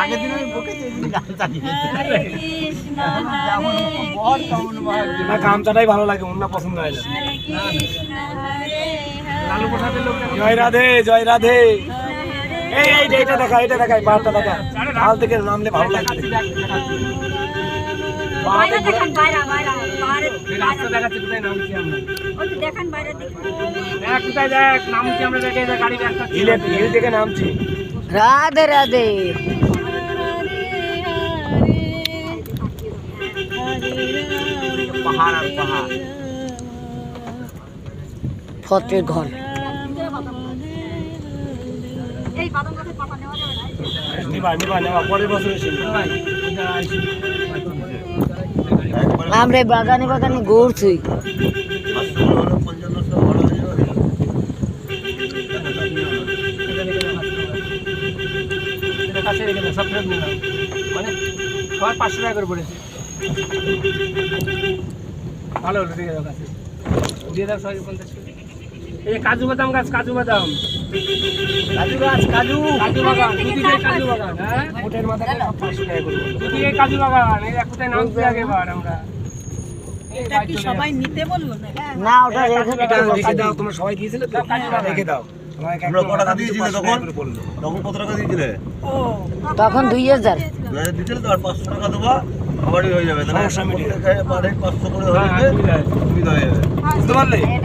আগের দিন আমি গান চালিয়ে না গামছাটাই ভালো লাগে অন্য পছন্দ হয় জয় রাধে জয় রাধে। এই এই যে এটা দেখা এটা দেখা পাহাড়টা দেখা ঢাল থেকে নামলে ভালো লাগে দেখ নামছি আমরা দেখে গাড়ি হিল থেকে নামছি। রাধে রাধে। ফতের আমরা বাগানে বাগানে ঘুরছি। কাছে রেখে দাও সব ফেরত নিলাম মানে সবার পাঁচশো টাকা করে পড়েছে। ভালো হলো রেখে দাও কাছে। দিয়ে দাও সবাই পঞ্চাশ। এই কাজু বাদাম গাছ কাজু বাদাম। কাজু গাছ কাজু। কাজু বাগান দুদিকে কাজু বাগান। হ্যাঁ? মোটের সব পাঁচশো টাকা করে দুদিকে কাজু বাগান এই এক কোথায় নামছি আগে এবার আমরা। এটা কি সবাই না ওটা রেখে রেখে দাও তোমরা সবাই দিয়েছিলে তো? রেখে দাও। আমাকে তোমরা টাকা দিয়েছিলে তখন? টাকা তখন কত টাকা দিয়েছিলে? তখন দুই হাজার। দু হাজার দিয়েছিলে তো আর পাঁচশো টাকা দেবা আবারই হয়ে যাবে তাহলে পাঁচশো করে হ্যাঁ, হয়ে হ্যাঁ, যাবে। সুবিধা হয়ে যাবে। বুঝতে পারলে? এটা